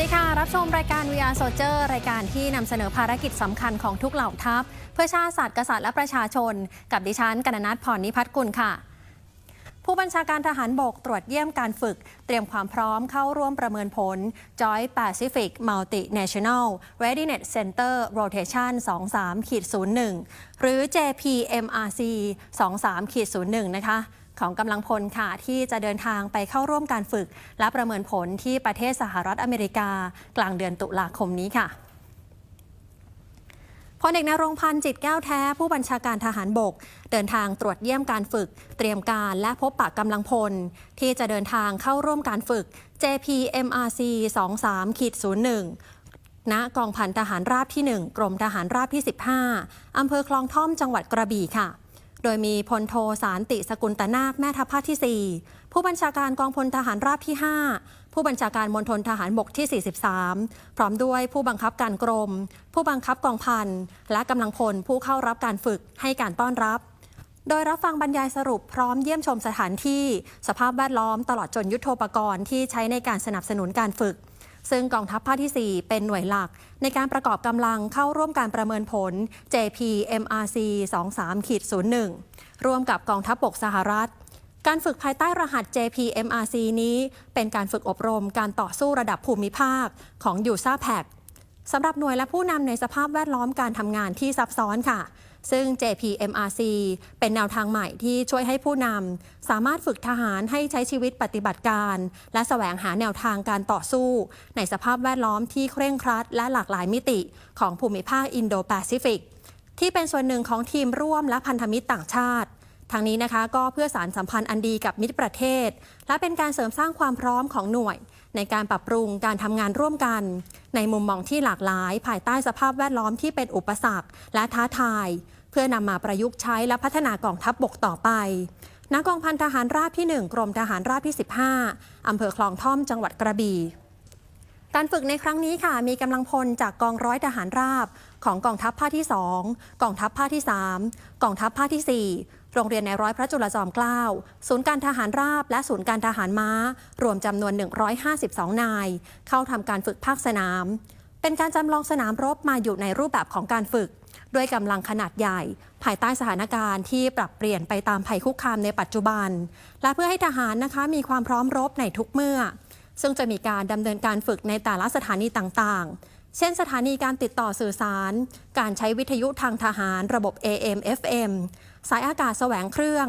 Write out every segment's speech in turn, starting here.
ดีค่ะ รับชมรายการ VR Soldier รายการที่นำเสนอภารกิจสำคัญของทุกเหล่าทัพ เพื่อชาติศาสตร์กษัตริย์และประชาชน กับดิฉันกนนัทพรนิพัฒน์กุลค่ะผู้บัญชาการทหารบกตรวจเยี่ยมการฝึก เตรียมความพร้อมเข้าร่วมประเมินผล Joint Pacific Multinational Readiness Center Rotation 23-01 หรือ JPMRC 23-01 นะคะ ของกำลังพลค่ะ ที่จะเดินทางไปเข้าร่วมการฝึก และประเมินผลที่ประเทศสหรัฐอเมริกา กลางเดือนตุลาคมนี้ค่ะพลเอกนรงพันธ์จิตแก้วแท้ ผู้บัญชาการทหารบก เดินทางตรวจเยี่ยมการฝึก เตรียมการและพบปะกำลังพล ที่จะเดินทางเข้าร่วมการฝึก JPMRC 23-01ณกองพันทหารราบที่ 1 กรมทหารราบที่ 15 อำเภอคลองท่อมจังหวัดกระบี่ค่ะ โดยมีพลโทสารติสกุลตนาคแม่ทัพภาคที่ 4 ผู้บัญชาการกองพลทหารราบที่ 5 ผู้บัญชาการมณฑลทหารบกที่ 43 พร้อมด้วยผู้บังคับการกรม ผู้บังคับกองพันและกำลังพลผู้เข้ารับการฝึกให้การต้อนรับ โดยรับฟังบรรยายสรุปพร้อมเยี่ยมชมสถานที่ สภาพแวดล้อมตลอดจนยุทโธปกรณ์ที่ใช้ในการสนับสนุนการฝึก ซึ่งกองทัพภาคที่ 4 เป็นหน่วยหลัก ในการประกอบกำลังเข้าร่วมการประเมินผล JPMRC 23-01 ร่วมกับกองทัพบกสหรัฐ การฝึกภายใต้รหัส JPMRC นี้ เป็นการฝึกอบรมการต่อสู้ระดับภูมิภาคของยูซาแพกสำหรับหน่วยและผู้นำในสภาพแวดล้อมการทำงานที่ซับซ้อนค่ะ ซึ่ง JPMRC เป็นแนวทางใหม่ที่ช่วยให้ผู้นำสามารถฝึกทหารให้ใช้ชีวิตปฏิบัติการ และแสวงหาแนวทางการต่อสู้ ในสภาพแวดล้อมที่เคร่งครัด และหลากหลายมิติของภูมิภาคอินโดแปซิฟิก ที่เป็นส่วนหนึ่งของทีมร่วมและพันธมิตรต่างชาติทางนี้นะคะก็เพื่อสารสัมพันธ์อันดีกับมิตรประเทศ และเป็นการเสริมสร้างความพร้อมของหน่วย ในการปรับปรุงการทำงานร่วมกัน ในมุมมองที่หลากหลาย ภายใต้สภาพแวดล้อมที่เป็นอุปสรรค และท้าทาย เพื่อนำมาประยุกต์ใช้และพัฒนากองทัพบบกต่อไปนักกองพันทหารราบที่ 1 กรมทหารราบที่ 15 อำเภอคลองท่อมจังหวัดกระบี่การฝึกในครั้งนี้ค่ะ มีกำลังพลจากกองร้อยทหารราบ ของกองทัพภาคที่ 2 กองทัพภาคที่ 3 กองทัพภาคที่ 4 โรงเรียนในร้อยพระจุลจอมเกล้า ศูนย์การทหารราบ และศูนย์การทหารม้า รวมจำนวน 152 นาย เข้าทำการฝึกภาคสนาม เป็นการจำลองสนามรบมาอยู่ในรูปแบบของการฝึก ด้วยกำลังขนาดใหญ่ ภายใต้สถานการณ์ที่ปรับเปลี่ยนไปตามภัยคุกคามในปัจจุบัน และเพื่อให้ทหารนะคะมีความพร้อมรบในทุกเมื่อ ซึ่งจะมีการดำเนินการฝึกในแต่ละสถานีต่างๆเช่นสถานีการติดต่อสื่อสาร การใช้วิทยุทางทหารระบบ AM FM สายอากาศแสวงเครื่อง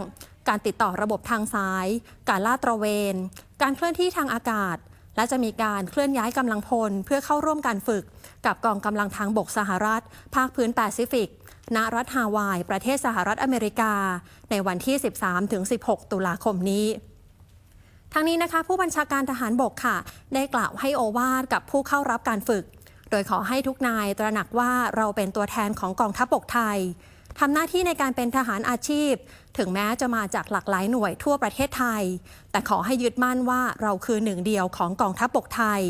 การติดต่อระบบทางสาย การลาดตระเวน การเคลื่อนที่ทางอากาศ และจะมีการเคลื่อนย้ายกำลังพล เพื่อเข้าร่วมการฝึก กับกองกำลังทางบกสหรัฐ ภาคพื้นแปซิฟิก ณ รัฐฮาวาย ประเทศสหรัฐอเมริกา ในวันที่ 13-16 ตุลาคมนี้ทางนี้นะคะผู้บัญชาการทหารบกค่ะ ได้กล่าวให้โอวาทกับผู้เข้ารับการฝึก โดยขอให้ทุกนายตระหนักว่าเราเป็นตัวแทนของกองทัพบกไทย ทำหน้าที่ในการเป็นทหารอาชีพ ถึงแม้จะมาจากหลากหลายหน่วยทั่วประเทศไทย แต่ขอให้ยึดมั่นว่าเราคือหนึ่งเดียวของกองทัพบกไทย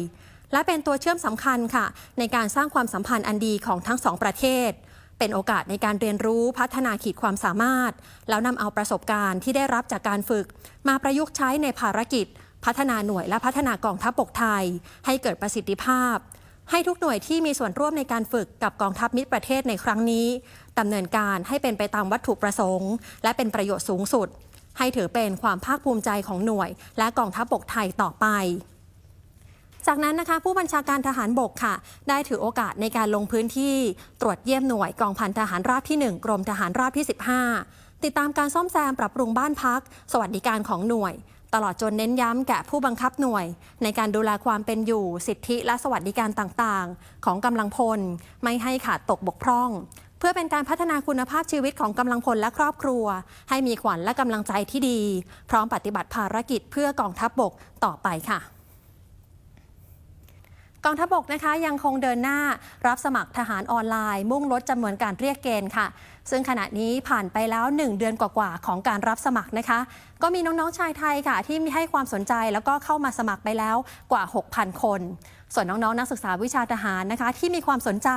และเป็นตัวเชื่อมสำคัญค่ะ ในการสร้างความสัมพันธ์อันดีของทั้งสองประเทศ เป็นโอกาสในการเรียนรู้พัฒนาขีดความสามารถ แล้วนำเอาประสบการณ์ที่ได้รับจากการฝึก มาประยุกต์ใช้ในภารกิจ พัฒนาหน่วยและพัฒนากองทัพบกไทย ให้เกิดประสิทธิภาพ ให้ทุกหน่วยที่มีส่วนร่วมในการฝึกกับกองทัพมิตรประเทศในครั้งนี้ดำเนินการให้เป็นไปตามวัตถุประสงค์ และเป็นประโยชน์สูงสุด ให้ถือเป็นความภาคภูมิใจของหน่วย และกองทัพบกไทยต่อไปจากนั้นนะคะผู้บัญชาการทหารบกค่ะ ได้ถือโอกาสในการลงพื้นที่ตรวจเยี่ยมหน่วยกองพันทหารราบที่ 1 กรมทหารราบที่ 15 ติดตามการซ่อมแซมปรับปรุงบ้านพัก สวัสดิการของหน่วย ตลอดจนเน้นย้ำแก่ผู้บังคับหน่วย ในการดูแลความเป็นอยู่สิทธิและสวัสดิการต่างๆ ของกำลังพล ไม่ให้ขาดตกบกพร่อง เพื่อเป็นการพัฒนาคุณภาพชีวิตของกำลังพลและครอบครัว ให้มีขวัญและกำลังใจที่ดี พร้อมปฏิบัติภารกิจเพื่อกองทัพบบกต่อไปค่ะ กองทัพบกนะคะยังคงเดินหน้ารับสมัครทหารออนไลน์ มุ่งลดจำนวนการเรียกเกณฑ์ค่ะ ซึ่งขณะนี้ผ่านไปแล้ว 1 เดือนกว่าๆของการรับสมัครนะคะ ก็มีน้องๆชายไทยค่ะ ที่มีให้ความสนใจแล้วก็เข้ามาสมัครไปแล้วกว่า 6,000 คน ส่วนน้องๆนักศึกษาวิชาทหารนะคะ ที่มีความสนใจ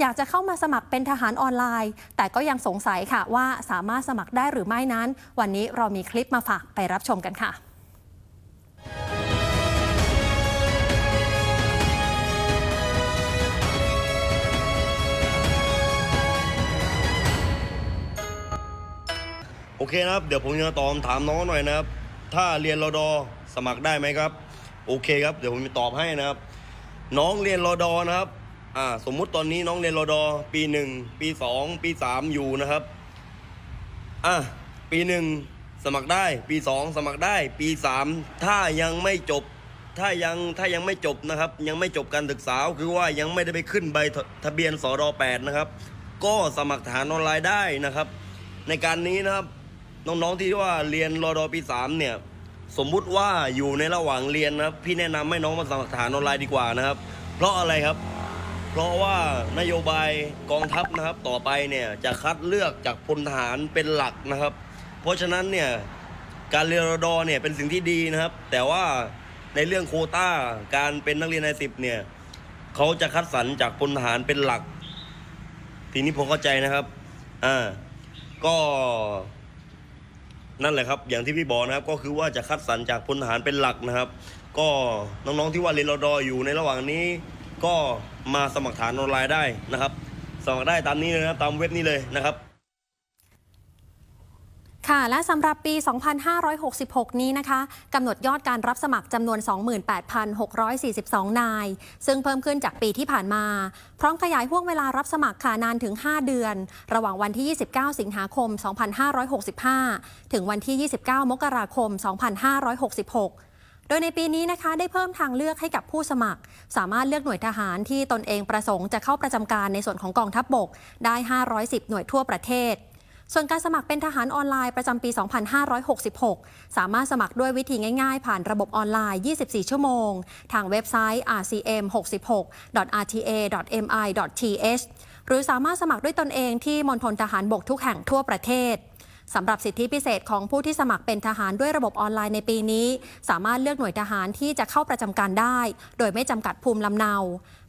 อยากจะเข้ามาสมัครเป็นทหารออนไลน์ แต่ก็ยังสงสัยค่ะว่าสามารถสมัครได้หรือไม่นั้น วันนี้เรามีคลิปมาฝากไปรับชมกันค่ะ อเคนะครับ เดี๋ยวผมจะตอบถามน้องหน่อยนะครับ ถ้าเรียนรอดอสมัครได้ไหมครับ โอเคครับ เดี๋ยวผมจะตอบให้นะครับ น้องเรียนรอดอนะครับ อ่า สมมุติตอนนี้น้องเรียนรอดอปีหนึ่งปีสองปีสามอยู่นะครับ อะปีหนึ่งสมัครได้ ปีสองสมัครได้ ปีสามถ้ายังไม่จบ ถ้ายังถ้ายังไม่จบนะครับ ยังไม่จบการศึกษาคือว่ายังไม่ได้ไปขึ้นใบทะเบียนสอดอแปดนะครับ ก็สมัครทหารออนไลน์ได้นะครับ ในการนี้นะครับ น้องๆที่ว่าเรียนรอดอปีสามเนี่ย สมมุติว่าอยู่ในระหว่างเรียนนะครับพี่แนะนำให้น้องมาสมัครทหารออนไลน์ดีกว่านะครับ เพราะอะไรครับ เพราะว่านโยบายกองทัพนะครับ ต่อไปเนี่ยจะคัดเลือกจากพลทหารเป็นหลักนะครับ เพราะฉะนั้นเนี่ยการเรียนรอดอเนี่ยเป็นสิ่งที่ดีนะครับ แต่ว่าในเรื่องโคต้าการเป็นนักเรียนในสิบเนี่ยเขาจะคัดสรรจากพลทหารเป็นหลัก ทีนี้ผมเข้าใจนะครับอ่าก็ นั่นแหละครับ อย่างที่พี่บอกนะครับ ก็คือว่าจะคัดสรรจากพลทหารเป็นหลักนะครับ ก็น้องๆที่ว่าเรียนรอดออยู่ในระหว่างนี้ก็มาสมัครฐานออนไลน์ได้นะครับสมัครได้ตามนี้เลยนะครับตามเว็บนี้เลยนะครับ ค่ะ และสำหรับปี 2566 นี้นะคะกำหนดยอดการรับสมัครจำนวน 28,642 นาย ซึ่งเพิ่มขึ้นจากปีที่ผ่านมา พร้อมขยายห่วงเวลารับสมัครค่ะนานถึง 5 เดือน ระหว่างวันที่ 29 สิงหาคม 2565 ถึงวันที่ 29 มกราคม 2566โดยในปีนี้นะคะได้เพิ่มทางเลือกให้กับผู้สมัคร สามารถเลือกหน่วยทหารที่ตนเองประสงค์จะเข้าประจำการในส่วนของกองทัพบบก ได้ 510 หน่วยทั่วประเทศ ส่วนการสมัครเป็นทหารออนไลน์ประจำปี 2566 สามารถสมัครด้วยวิธีง่าย ๆ ผ่านระบบออนไลน์ 24 ชั่วโมง ทางเว็บไซต์ rcm66.rta.mi.th หรือสามารถสมัครด้วยตนเองที่มณฑลทหารบกทุกแห่งทั่วประเทศ สำหรับสิทธิพิเศษของผู้ที่สมัครเป็นทหารด้วยระบบออนไลน์ในปีนี้ สามารถเลือกหน่วยทหารที่จะเข้าประจำการได้ โดยไม่จำกัดภูมิลำเนา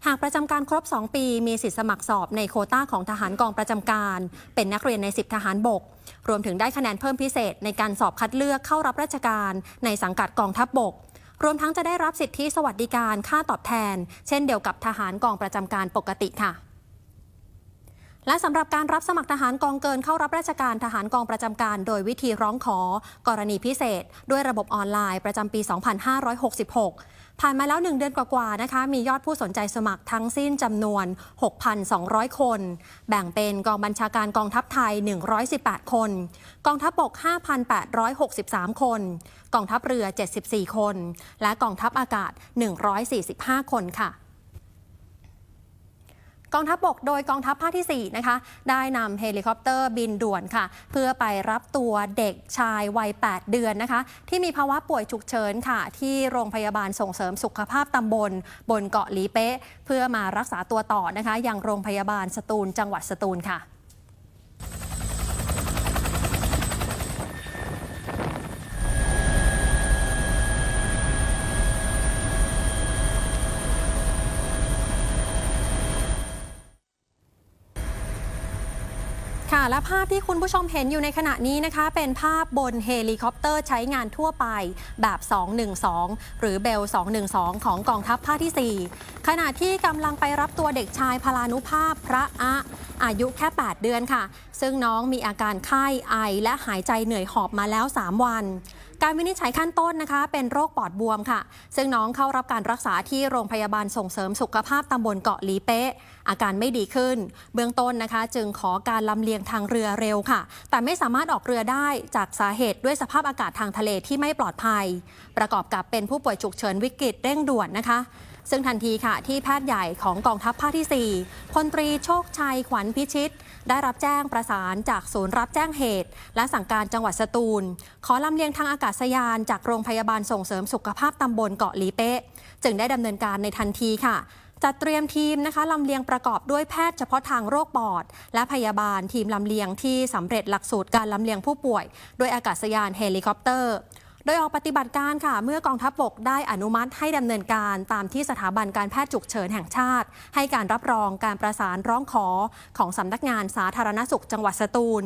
หากประจำการครบ 2 ปี มีสิทธิสมัครสอบในโคต้าของทหารกองประจำการ เป็นนักเรียนใน 10 ทหารบก รวมถึงได้คะแนนเพิ่มพิเศษในการสอบคัดเลือกเข้ารับราชการ ในสังกัดกองทัพบบกรวมทั้งจะได้รับสิทธิสวัสดิการค่าตอบแทน เช่นเดียวกับทหารกองประจำการปกติค่ะ และสำหรับการรับสมัครทหารกองเกินเข้ารับราชการทหารกองประจำการ โดยวิธีร้องขอ กรณีพิเศษ ด้วยระบบออนไลน์ประจำปี 2566 ผ่านมาแล้ว 1 เดือนกว่าๆนะคะ มียอดผู้สนใจสมัครทั้งสิ้นจำนวน 6,200 คน แบ่งเป็นกองบัญชาการกองทัพไทย 118 คน กองทัพบก5,863 คน กองทัพเรือ 74 คน และกองทัพอากาศ 145 คนค่ะ กองทัพบกโดยกองทัพภาคที่4นะคะได้นำเฮลิคอปเตอร์บินด่วนค่ะ เพื่อไปรับตัวเด็กชายวัย 8 เดือนนะคะ ที่มีภาวะป่วยฉุกเฉินค่ะ ที่โรงพยาบาลส่งเสริมสุขภาพตำบล บนเกาะหลีเป๊ะ เพื่อมารักษาตัวต่อนะคะยังโรงพยาบาลสตูลจังหวัดสตูลค่ะ และภาพที่คุณผู้ชมเห็นอยู่ในขณะนี้นะคะ เป็นภาพบนเฮลิคอปเตอร์ใช้งานทั่วไปแบบ 212 หรือเบล 212 ของกองทัพภาคที่ 4 ขณะที่กำลังไปรับตัวเด็กชายพลานุภาพพระอะอายุแค่ 8 เดือนค่ะ ซึ่งน้องมีอาการไข้ไอและหายใจเหนื่อยหอบมาแล้ว 3 วัน การวินิจฉัยขั้นต้นนะคะ เป็นโรคปอดบวมค่ะ ซึ่งน้องเข้ารับการรักษาที่โรงพยาบาลส่งเสริมสุขภาพตำบลเกาะหลีเป๊ะ อาการไม่ดีขึ้น เบื้องต้นนะคะ จึงขอการลำเลียงทางเรือเร็วค่ะ แต่ไม่สามารถออกเรือได้จากสาเหตุด้วยสภาพอากาศทางทะเลที่ไม่ปลอดภัย ประกอบกับเป็นผู้ป่วยฉุกเฉินวิกฤตเร่งด่วนนะคะ ซึ่งทันทีค่ะ ที่แพทย์ใหญ่ของกองทัพภาคที่ 4พลตรีโชคชัยขวัญพิชิต ได้รับแจ้งประสานจากศูนย์รับแจ้งเหตุ และสั่งการจังหวัดสตูล ขอลำเลียงทางอากาศยานจากโรงพยาบาลส่งเสริมสุขภาพตำบลเกาะหลีเป๊ะ จึงได้ดำเนินการในทันทีค่ะจัดเตรียมทีมนะคะลำเลียงประกอบด้วยแพทย์เฉพาะทางโรคปอด และพยาบาลทีมลำเลียงที่สำเร็จหลักสูตรการลำเลียงผู้ป่วย ด้วยอากาศยานเฮลิคอปเตอร์ โดยออกปฏิบัติการค่ะ เมื่อกองทัพบกได้อนุมัติให้ดำเนินการตามที่สถาบันการแพทย์ฉุกเฉินแห่งชาติ ให้การรับรองการประสานร้องขอของสำนักงานสาธารณสุขจังหวัดสตูล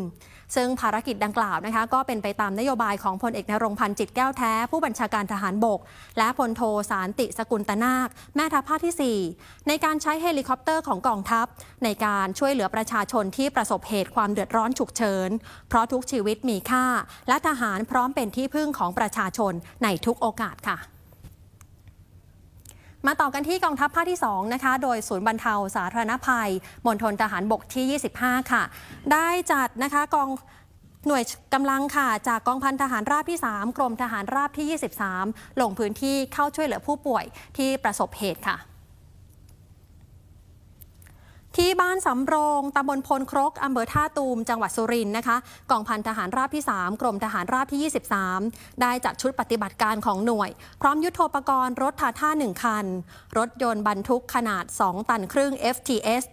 ซึ่งภารกิจดังกล่าวนะคะก็เป็นไปตามนโยบายของพลเอกนรงพันธ์จิตแก้วแท้ ผู้บัญชาการทหารบก และพลโทสารติสกุลตนาค แม่ทัพภาคที่ 4 ในการใช้เฮลิคอปเตอร์ของกองทัพ ในการช่วยเหลือประชาชนที่ประสบเหตุความเดือดร้อนฉุกเฉิน เพราะทุกชีวิตมีค่า และทหารพร้อมเป็นที่พึ่งของประชาชนในทุกโอกาสค่ะ มาต่อกันที่กองทัพภาคที่ 2 นะคะ โดยศูนย์บรรเทาสาธารณภัยมณฑลทหารบกที่ 25 ค่ะ ได้จัดนะคะกองหน่วยกำลังค่ะ จากกองพันทหารราบที่ 3 กรมทหารราบที่ 23 ลงพื้นที่เข้าช่วยเหลือผู้ป่วยที่ประสบเหตุค่ะ ที่บ้านสำโรงตำบลพลครกอำเภอท่าตูม จังหวัดสุรินทร์นะคะกองพันทหารราบที่ 3 กรมทหารราบที่ 23 ได้จัดชุดปฏิบัติการของหน่วย พร้อมยุทโธปกรณ์รถทาท่า 1 คัน รถยนต์บรรทุกขนาด 2 ตันครึ่ง FTS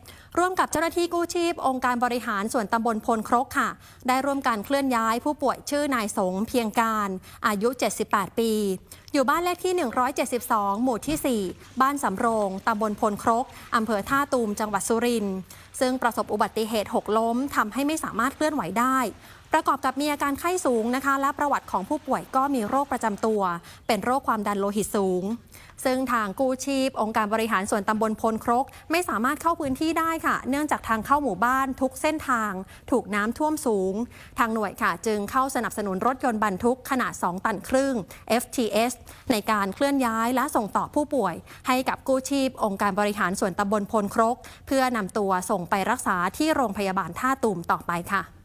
ร่วมกับเจ้าหน้าที่กู้ชีพ องค์การบริหารส่วนตำบลพลครกค่ะ ได้ร่วมการเคลื่อนย้ายผู้ป่วยชื่อนายสงเพียงการ อายุ 78 ปี อยู่บ้านเลขที่ 172 หมู่ที่ 4 บ้านสำโรงตำบลพลครกอำเภอท่าตูมจังหวัดสุรินทร์ซึ่งประสบอุบัติเหตุหกล้มทำให้ไม่สามารถเคลื่อนไหวได้ประกอบกับมีอาการไข้สูงนะคะ และประวัติของผู้ป่วยก็มีโรคประจำตัว เป็นโรคความดันโลหิตสูง ซึ่งทางกู้ชีพ องค์การบริหารส่วนตำบลพลครก ไม่สามารถเข้าพื้นที่ได้ค่ะ เนื่องจากทางเข้าหมู่บ้านทุกเส้นทาง ถูกน้ำท่วมสูง ทางหน่วยค่ะ จึงเข้าสนับสนุนรถยนต์บรรทุกขนาด 2 ตันครึ่ง FTS ในการเคลื่อนย้ายและส่งต่อผู้ป่วย ให้กับกู้ชีพ องค์การบริหารส่วนตำบลพลครก เพื่อนำตัวส่งไปรักษาที่โรงพยาบาลท่าตูมต่อไปค่ะ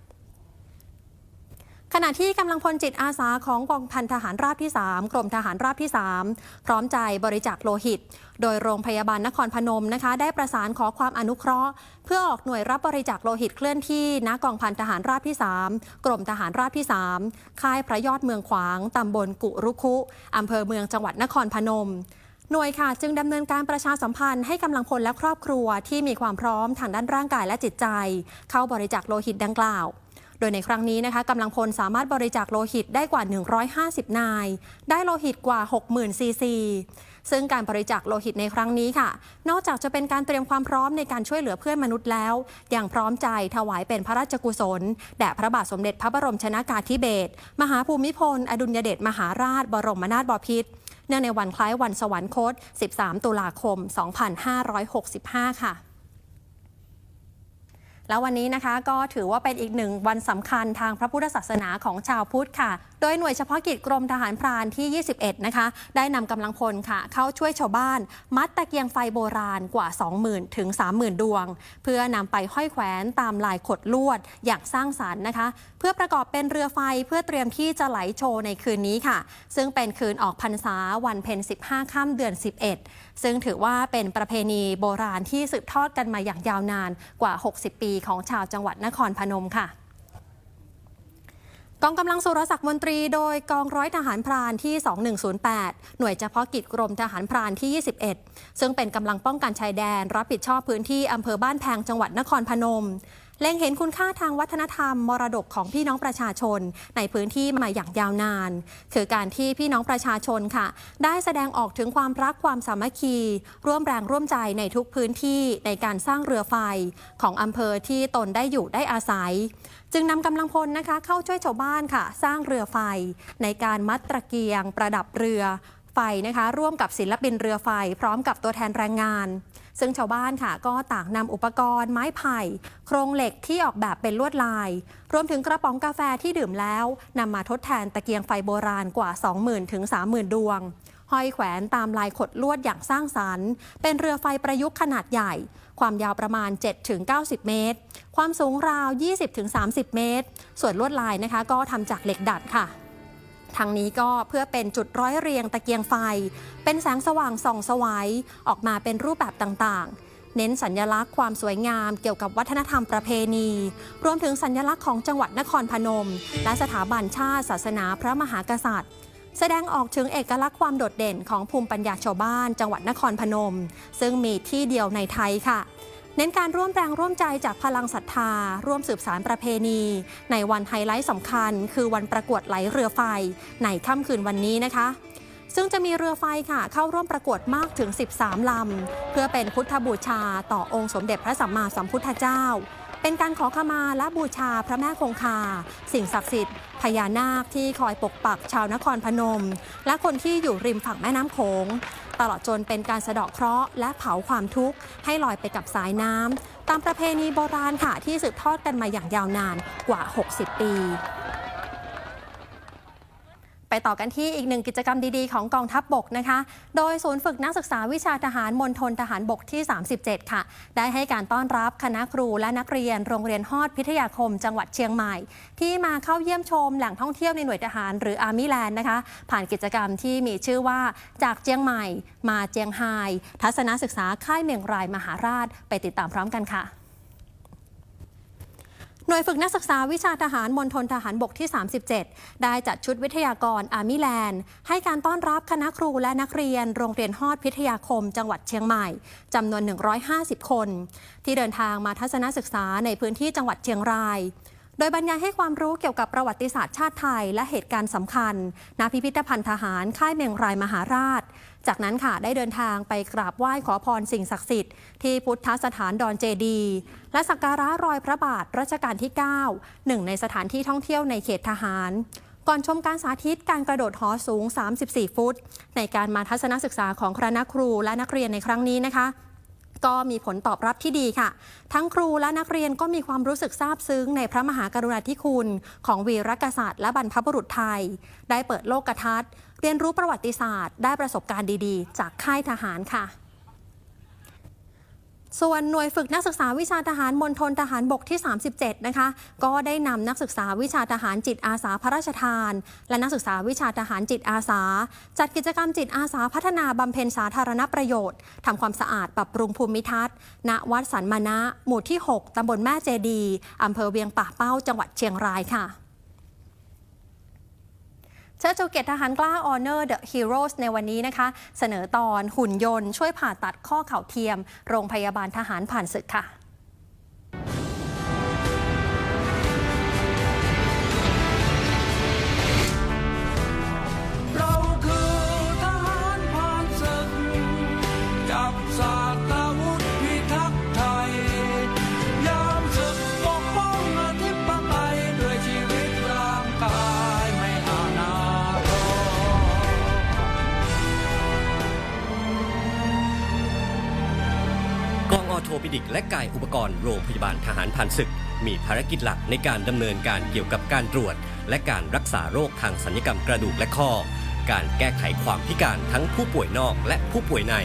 ขณะที่กำลังพลจิตอาสาของกองพันทหารราบที่ 3 กรมทหารราบที่ 3 พร้อมใจบริจาคโลหิต โดยโรงพยาบาลนครพนมนะคะ ได้ประสานขอความอนุเคราะห์ เพื่อออกหน่วยรับบริจาคโลหิตเคลื่อนที่ณกองพันทหารราบที่ 3 กรมทหารราบที่ 3 ค่ายพระยอดเมืองขวางตำบลกุรุคุอำเภอเมืองจังหวัดนครพนมหน่วยค่ะจึงดำเนินการประชาสัมพันธ์ให้กำลังพลและครอบครัวที่มีความพร้อมทางด้านร่างกายและจิตใจ เข้าบริจาคโลหิตดังกล่าว โดยในครั้งนี้นะคะกำลังพลสามารถบริจาคโลหิตได้กว่า 150 นาย ได้โลหิตกว่า 60,000ซีซีซึ่งการบริจาคโลหิตในครั้งนี้ค่ะ นอกจากจะเป็นการเตรียมความพร้อมในการช่วยเหลือเพื่อนมนุษย์แล้ว ยังพร้อมใจถวายเป็นพระราชกุศล แด่พระบาทสมเด็จพระบรมชนากาธิเบศรมหาภูมิพล อดุลยเดชมหาราช บรมนาถบพิตรเนื่องในวันคล้ายวันสวรรคต 13 ตุลาคม 2565 ค่ะ แล้ววันนี้นะคะก็ถือว่าเป็นอีกหนึ่งวันสำคัญทางพระพุทธศาสนาของชาวพุทธค่ะ โดยหน่วยเฉพาะกิจกรมทหารพรานที่ 21 นะคะ ได้นำกำลังพลค่ะ เข้าช่วยชาวบ้าน มัดตะเกียงไฟโบราณกว่า 20,000 ถึง 30,000 ดวง เพื่อนำไปห้อยแขวนตามลายขดลวดอย่างสร้างสารรค์นะคะ เพื่อประกอบเป็นเรือไฟเพื่อเตรียมที่จะไหลโชว์ในคืนนี้ค่ะ ซึ่งเป็นคืนออกพรรษาวันเพ็ญ 15 ค่ำเดือน 11 ซึ่งถือว่าเป็นประเพณีโบราณที่สืบทอดกันมาอย่างยาวนานกว่า 60 ปีของชาวจังหวัดนครพนมค่ะ กองกำลังสุรศักดิ์มนตรีโดยกองร้อยทหารพรานที่ 2108 หน่วยเฉพาะกิจกรมทหารพรานที่ 21 ซึ่งเป็นกำลังป้องกันชายแดน รับผิดชอบพื้นที่อำเภอบ้านแพงจังหวัดนครพนม เล็งเห็นคุณค่าทางวัฒนธรรมมรดกของพี่น้องประชาชน ในพื้นที่มาอย่างยาวนาน คือการที่พี่น้องประชาชนค่ะ ได้แสดงออกถึงความรักความสามัคคี ร่วมแรงร่วมใจในทุกพื้นที่ในการสร้างเรือไฟของอำเภอที่ตนได้อยู่ได้อาศัย จึงนำกำลังพลนะคะ เข้าช่วยชาวบ้านค่ะ สร้างเรือไฟ ในการมัดตะเกียง ประดับเรือไฟนะคะ ร่วมกับศิลปินเรือไฟ พร้อมกับตัวแทนแรงงาน ซึ่งชาวบ้านค่ะ ก็ต่างนำอุปกรณ์ไม้ไผ่ โครงเหล็กที่ออกแบบเป็นลวดลาย รวมถึงกระป๋องกาแฟที่ดื่มแล้วนำมาทดแทนตะเกียงไฟโบราณกว่า 20,000 ถึง 30,000 ดวงห้อยแขวนตามลายขดลวดอย่างสร้างสรรค์ เป็นเรือไฟประยุกต์ขนาดใหญ่ ความยาวประมาณ 7-90 เมตร ความสูงราว 20-30 เมตร ส่วนลวดลายนะคะ ก็ทำจากเหล็กดัดค่ะ ทางนี้ก็เพื่อเป็นจุดร้อยเรียงตะเกียงไฟ เป็นแสงสว่างส่องสวัยออกมาเป็นรูปแบบต่างๆ เน้นสัญญลักษณ์ความสวยงามเกี่ยวกับวัฒนธรรมประเพณี รวมถึงสัญญลักษณ์ของจังหวัดนครพนม และสถาบันชาติศาสนาพระมหากษัตริย์ แสดงออกถึงเอกลักษณ์ความโดดเด่นของภูมิปัญญาชาวบ้าน จังหวัดนครพนม ซึ่งมีที่เดียวในไทยค่ะ เน้นการร่วมแรงร่วมใจจากพลังศรัทธา ร่วมสืบสารประเพณี ในวันไฮไลท์สำคัญ คือวันประกวดไหลเรือไฟ ในค่ำคืนวันนี้นะคะซึ่งจะมีเรือไฟค่ะ เข้าร่วมประกวดมากถึง 13 ลำ เพื่อเป็นพุทธบูชาต่อองค์สมเด็จพระสัมมาสัมพุทธเจ้า เป็นการขอขมาและบูชาพระแม่คงคา สิ่งศักดิ์สิทธิ์พญานาคที่คอยปกปักชาวนครพนม และคนที่อยู่ริมฝั่งแม่น้ำโขง ตลอดจนเป็นการสะเดาะเคราะห์และเผาความทุกข์ให้ลอยไปกับสายน้ำตามประเพณีโบราณค่ะที่สืบทอดกันมาอย่างยาวนานกว่า 60 ปี ไปต่อกันที่อีกหนึ่งกิจกรรมดีๆ ของกองทัพบบกนะคะ โดยศูนย์ฝึกนักศึกษาวิชาทหารมณฑลทหารบกที่ 37 ค่ะ ได้ให้การต้อนรับคณะครูและนักเรียน โรงเรียนฮอดพิทยาคม จังหวัดเชียงใหม่ ที่มาเข้าเยี่ยมชมแหล่งท่องเที่ยวในหน่วยทหารหรืออาร์มี่แลนด์นะคะ ผ่านกิจกรรมที่มีชื่อว่าจากเชียงใหม่ มาเจียงไฮทัศนศึกษาค่ายเมียงรายมหาราช ไปติดตามพร้อมกันค่ะ หน่วยฝึกนักศึกษาวิชาทหารมณฑลทหารบกที่ 37 ได้จัดชุดวิทยากรอาร์มี่แลนด์ ให้การต้อนรับคณะครูและนักเรียน โรงเรียนฮอดพิทยาคม จังหวัดเชียงใหม่จำนวน 150 คน ที่เดินทางมาทัศนศึกษาในพื้นที่จังหวัดเชียงราย โดยบรรยายให้ความรู้เกี่ยวกับประวัติศาสตร์ชาติไทย และเหตุการณ์สำคัญณพิพิธภัณฑ์ทหารค่ายเมียงรายมหาราช จากนั้นค่ะได้เดินทางไปกราบไหว้ขอพรสิ่งศักดิ์สิทธิ์ที่พุทธสถานดอนเจดี และสักการะรอยพระบาทรัชกาลที่ 9 หนึ่งในสถานที่ท่องเที่ยวในเขตทหาร ก่อนชมการสาธิตการกระโดดหอสูง 34 ฟุต ในการมาทัศนศึกษาของคณะครูและนักเรียนในครั้งนี้นะคะก็มีผลตอบรับที่ดีค่ะ ทั้งครูและนักเรียนก็มีความรู้สึกซาบซึ้งในพระมหากรุณาธิคุณ ของวีรกษัตริย์และบรรพบุรุษไทย ได้เปิดโลกทัศน์ เรียนรู้ประวัติศาสตร์ ได้ประสบการณ์ดีๆ จากค่ายทหารค่ะ ส่วนหน่วยฝึกนักศึกษาวิชาทหารมณฑลทหารบกที่ 37 นะคะ ก็ได้นำนักศึกษาวิชาทหารจิตอาสาพระราชทาน และนักศึกษาวิชาทหารจิตอาสา จัดกิจกรรมจิตอาสาพัฒนาบำเพ็ญสาธารณประโยชน์ทำความสะอาดปรับปรุงภูมิทัศน์ ณ วัดสันมานะ หมู่ที่ 6ตำบลแม่เจดีอำเภอเวียงป่าเป้า จังหวัดเชียงรายค่ะ เชิดชูเกียรติทหารกล้า Honor the Heroes ในวันนี้นะคะ เสนอตอนหุ่นยนต์ ช่วยผ่าตัดข้อเข่าเทียม โรงพยาบาลทหารผ่านศึกค่ะ ทปิดิกและกายอุปกรณ์โรงพยาบาลทหารผ่านศึก มีภารกิจหลักในการดำเนินการเกี่ยวกับการตรวจ และการรักษาโรคทางสัญญกรรมกระดูกและข้อ การแก้ไขความพิการทั้งผู้ป่วยนอกและผู้ป่วยใน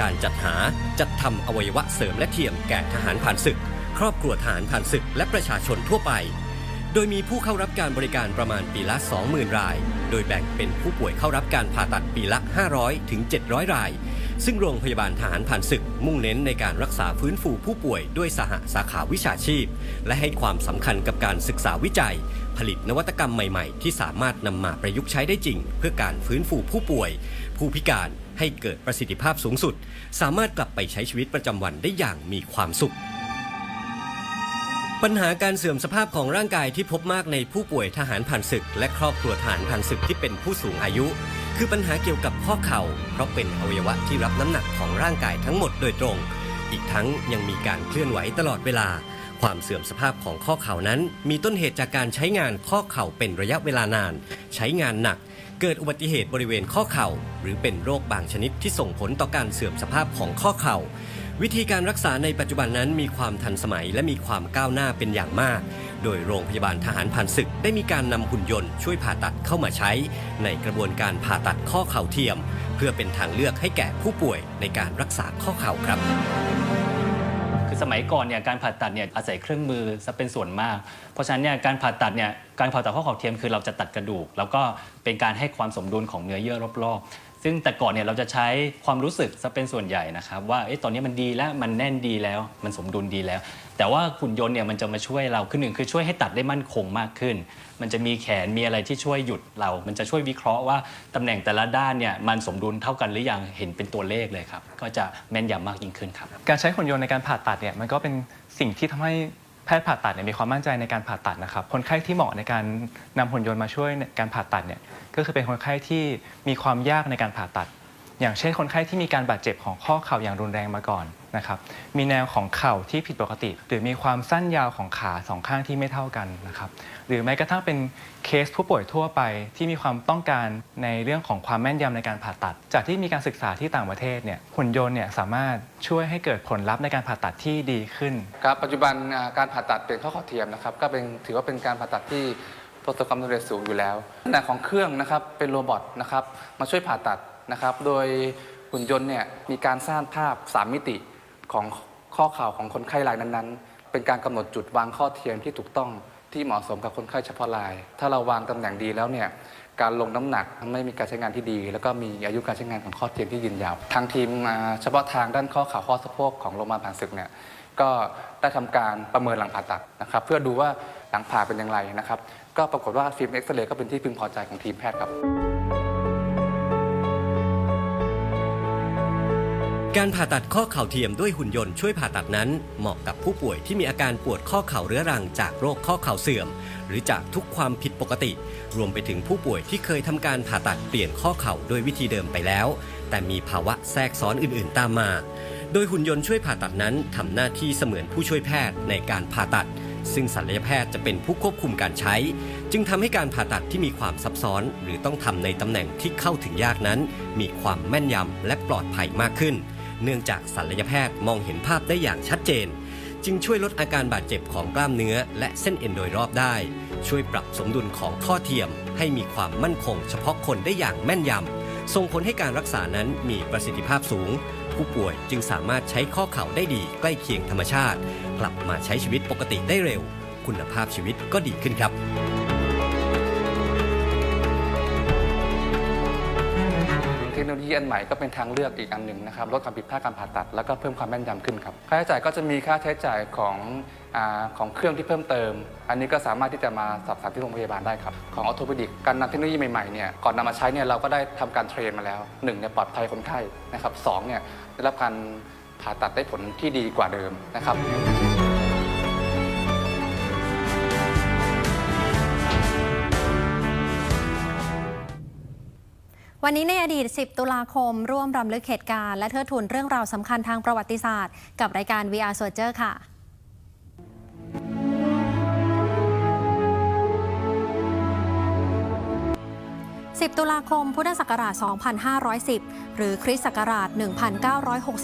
การจัดหาจัดทำอวัยวะเสริมและเทียมแก่ทหารผ่านศึก ครอบครัวทหารผ่านศึกและประชาชนทั่วไป โดยมีผู้เข้ารับการบริการประมาณปีละ 20,000 ราย โดยแบ่งเป็นผู้ป่วยเข้ารับการผ่าตัดปีละ 500 ถึง 700 ราย ซึ่งโรงพยาบาลทหารผ่านศึกมุ่งเน้นในการรักษาฟื้นฟูผู้ป่วยด้วยสหสาขาวิชาชีพ และให้ความสำคัญกับการศึกษาวิจัย ผลิตนวัตกรรมใหม่ๆ ที่สามารถนำมาประยุกต์ใช้ได้จริง เพื่อการฟื้นฟูผู้ป่วย ผู้พิการให้เกิดประสิทธิภาพสูงสุด สามารถกลับไปใช้ชีวิตประจำวันได้อย่างมีความสุขปัญหาการเสื่อมสภาพของร่างกายที่พบมากในผู้ป่วยทหารผ่านศึก และครอบครัวทหารผ่านศึกที่เป็นผู้สูงอายุ คือปัญหาเกี่ยวกับข้อเข่า เพราะเป็นอวัยวะที่รับน้ำหนักของร่างกายทั้งหมดโดยตรง อีกทั้งยังมีการเคลื่อนไหวตลอดเวลา ความเสื่อมสภาพของข้อเข่านั้น มีต้นเหตุจากการใช้งานข้อเข่าเป็นระยะเวลานาน ใช้งานหนัก เกิดอุบัติเหตุบริเวณข้อเข่า หรือเป็นโรคบางชนิดที่ส่งผลต่อการเสื่อมสภาพของข้อเข่า วิธีการรักษาในปัจจุบันนั้นมีความทันสมัยและมีความก้าวหน้าเป็นอย่างมาก โดยโรงพยาบาลทหารผ่านศึกได้มีการนำหุ่นยนต์ช่วยผ่าตัดเข้ามาใช้ ในกระบวนการผ่าตัดข้อเข่าเทียม เพื่อเป็นทางเลือกให้แก่ผู้ป่วยในการรักษาข้อเข่าครับคือสมัยก่อนเนี่ยการผ่าตัดเนี่ยอาศัยเครื่องมือซะเป็นส่วนมาก เพราะฉะนั้นเนี่ยการผ่าตัดเนี่ยการผ่าตัดข้อเข่าเทียมคือเราจะตัดกระดูก แล้วก็เป็นการให้ความสมดุลของเนื้อเยื่อรอบๆ ซึ่งแต่ก่อนเนี่ยเราจะใช้ความรู้สึกซะเป็นส่วนใหญ่นะครับว่าเอ๊ะตอนนี้มันดีแล้วมันแน่นดีแล้ว มันสมดุลดีแล้ว แต่ว่าหุ่นยนต์เนี่ยมันจะมาช่วยเราขึ้นหนึ่งคือช่วยให้ตัดได้มั่นคงมากขึ้น มันจะมีแขนมีอะไรที่ช่วยหยุดเรา มันจะช่วยวิเคราะห์ว่าตำแหน่งแต่ละด้านเนี่ยมันสมดุลเท่ากันหรือยังเห็นเป็นตัวเลขเลยครับก็จะแม่นยำมากยิ่งขึ้นครับ การใช้หุ่นยนต์ในการผ่าตัดเนี่ยมันก็เป็นสิ่งที่ทำให้ แพทย์ผ่าตัดเนี่ยมีความมั่นใจในการผ่าตัดนะครับ คนไข้ที่เหมาะในการนำหุ่นยนต์มาช่วยในการผ่าตัดเนี่ยก็คือเป็นคนไข้ที่มีความยากในการผ่าตัด อย่างเช่นคนไข้ที่มีการบาดเจ็บของข้อเข่าอย่างรุนแรงมาก่อน นะครับมีแนวของเข่าที่ผิดปกติ หรือมีความสั้นยาวของขาสองข้างที่ไม่เท่ากันนะครับหรือแม้กระทั่งเป็นเคสผู้ป่วยทั่วไปที่มีความต้องการในเรื่องของความแม่นยำในการผ่าตัด จากที่มีการศึกษาที่ต่างประเทศเนี่ยหุ่นยนต์เนี่ยสามารถช่วยให้เกิดผลลัพธ์ในการผ่าตัดที่ดีขึ้นครับปัจจุบันการผ่าตัดเปลี่ยนข้อข่าเทียมนะครับก็เป็นถือว่าเป็นการผ่าตัดที่ประสบความสำเร็จสูงอยู่แล้วขนาดของเครื่องนะครับเป็นโรบอทนะครับมาช่วยผ่าตัดนะครับโดยหุ่นยนต์เนี่ยมีการสร้างภาพ 3 มิติ ของข้อข่าวของคนไข้รายนั้นๆ เป็นการกำหนดจุดวางข้อเทียมที่ถูกต้องที่เหมาะสมกับคนไข้เฉพาะราย ถ้าเราวางตำแหน่งดีแล้วเนี่ยการลงน้ำหนักไม่มีการใช้งานที่ดี แล้วก็มีอายุการใช้งานของข้อเทียมที่ยืนยาว ทางทีมเฉพาะทางด้านข้อข่าวข้อสะโพกของโรงพยาบาลผ่านศึกเนี่ยก็ได้ทำการประเมินหลังผ่าตัดนะครับ เพื่อดูว่าหลังผ่าเป็นอย่างไรนะครับ ก็ปรากฏว่าฟิล์มเอ็กซเรย์ก็เป็นที่พึงพอใจของทีมแพทย์ครับ การผ่าตัดข้อเข่าเทียมด้วยหุ่นยนต์ช่วยผ่าตัดนั้น เหมาะกับผู้ป่วยที่มีอาการปวดข้อเข่าเรื้อรังจากโรคข้อเข่าเสื่อม หรือจากทุกความผิดปกติ รวมไปถึงผู้ป่วยที่เคยทำการผ่าตัดเปลี่ยนข้อเข่าด้วยวิธีเดิมไปแล้ว แต่มีภาวะแทรกซ้อนอื่น ๆ ตามมา โดยหุ่นยนต์ช่วยผ่าตัดนั้นทำหน้าที่เสมือนผู้ช่วยแพทย์ในการผ่าตัด ซึ่งศัลยแพทย์จะเป็นผู้ควบคุมการใช้ จึงทำให้การผ่าตัดที่มีความซับซ้อน หรือต้องทำในตำแหน่งที่เข้าถึงยากนั้น มีความแม่นยำและปลอดภัยมากขึ้น เนื่องจากศัลยแพทย์มองเห็นภาพได้อย่างชัดเจน จึงช่วยลดอาการบาดเจ็บของกล้ามเนื้อ และเส้นเอ็นโดยรอบได้ ช่วยปรับสมดุลของข้อเทียม ให้มีความมั่นคงเฉพาะคนได้อย่างแม่นยำส่งผลให้การรักษานั้นมีประสิทธิภาพสูง ผู้ป่วยจึงสามารถใช้ข้อเข่าได้ดีใกล้เคียงธรรมชาติ กลับมาใช้ชีวิตปกติได้เร็ว คุณภาพชีวิตก็ดีขึ้นครับ ทคโนโลยีอันใหม่ก็เป็นทางเลือกอีกอันหนึ่งนะครับลดความผิดพลาดการผ่าตัด แล้วก็เพิ่มความแม่นยำขึ้นครับค่าใช้จ่ายก็จะมีค่าใช้จ่ายของอของเครื่องที่เพิ่มเติม อันนี้ก็สามารถที่จะมาสอบถามที่โรงพยาบาลได้ครับของออโทปิดิกการนำเทคโนโลยีใหม่ๆเนี่ยก่อนนำมาใช้เนี่ยเราก็ได้ทำการเทรนมาแล้วหนึ่งเนี่ยปลอดภัยคนไข้นะครับสองเนี่ยได้รับการผ่าตัดได้ผลที่ดีกว่าเดิมนะครับ วันนี้ในอดีต 10 ตุลาคม ร่วมรำลึกเหตุการณ์และเทิดทูนเรื่องราวสำคัญทางประวัติศาสตร์ กับรายการ VR Soldier ค่ะ10 ตุลาคม พุทธศักราช 2510 หรือคริสต์ศักราช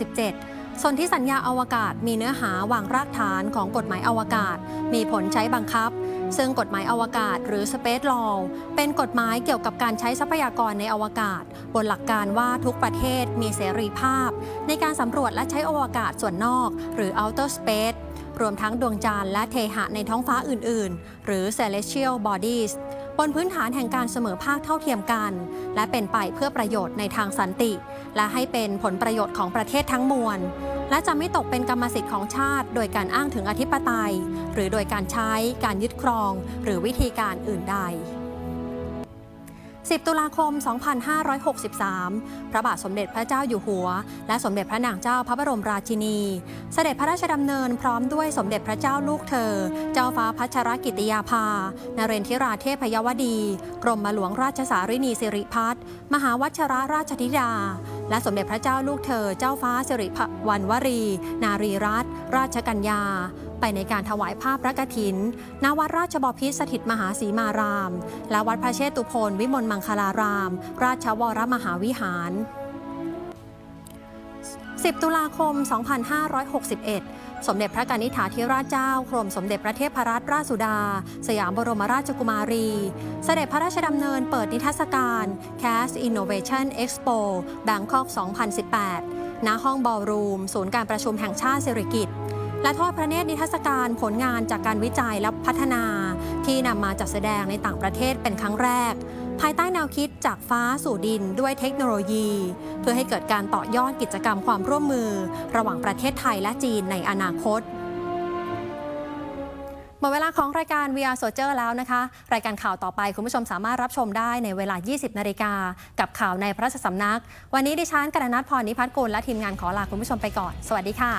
1967 ส่วนที่สัญญาอวกาศมีเนื้อหาวางรากฐานของกฎหมายอวกาศ มีผลใช้บังคับ ซึ่งกฎหมายอวกาศหรือ Space Law เป็นกฎหมายเกี่ยวกับการใช้ทรัพยากรในอวกาศ บนหลักการว่าทุกประเทศมีเสรีภาพ ในการสำรวจและใช้อวกาศส่วนนอก หรือ Outer Space รวมทั้งดวงจันทร์และเทหะในท้องฟ้าอื่น ๆ หรือ Celestial Bodies บนพื้นฐานแห่งการเสมอภาคเท่าเทียมกัน และเป็นไปเพื่อประโยชน์ในทางสันติ และให้เป็นผลประโยชน์ของประเทศทั้งมวล และจะไม่ตกเป็นกรรมสิทธิ์ของชาติ โดยการอ้างถึงอธิปไตย หรือโดยการใช้การยึดครอง หรือวิธีการอื่นใด 10 ตุลาคม 2563 พระบาทสมเด็จพระเจ้าอยู่หัว และสมเด็จพระนางเจ้าพระบรมราชินี เสด็จพระราชดำเนินพร้อมด้วยสมเด็จพระเจ้าลูกเธอ เจ้าฟ้าพัชรกิติยาภา นเรนทิราเทพยวดี กรมหลวงราชสารินีสิริพัฒน์มหาวัชรราชธิดา และสมเด็จพระเจ้าลูกเธอ เจ้าฟ้าสิริวันวรี นารีรัตนราชกัญญา ไปในการถวายภาพพระกฐินณวัดราชบพิตรสถิตมหาสีมาราม และวัดพระเชตุพนวิมลมังคลาราม ราชวรมหาวิหาร 10 ตุลาคม 2561 สมเด็จพระกนิษฐาธิราชเจ้ากรมสมเด็จพระเทพรัตนราชสุดา สยามบรมราชกุมารี เสด็จพระราชดำเนินเปิดนิทรรศการ Cast Innovation Expo Bangkok 2018 ณ ห้องบอลรูม ศูนย์การประชุมแห่งชาติสิริกิติ์ และทอดพระเนตรนิทรรศการผลงานจากการวิจัยและพัฒนา ที่นำมาจัดแสดงในต่างประเทศเป็นครั้งแรก ภายใต้แนวคิดจากฟ้าสู่ดินด้วยเทคโนโลยี เพื่อให้เกิดการต่อยอดกิจกรรมความร่วมมือ ระหว่างประเทศไทยและจีนในอนาคตหมดเวลาของรายการ VR Soldier แล้วนะคะ รายการข่าวต่อไปคุณผู้ชมสามารถรับชมได้ในเวลา 20 นาฬิกา กับข่าวในพระราชสำนัก วันนี้ดิฉันกนนัทพรนิพัฒน์กุลและทีมงานขอลาคุณผู้ชมไปก่อน สวัสดีค่ะ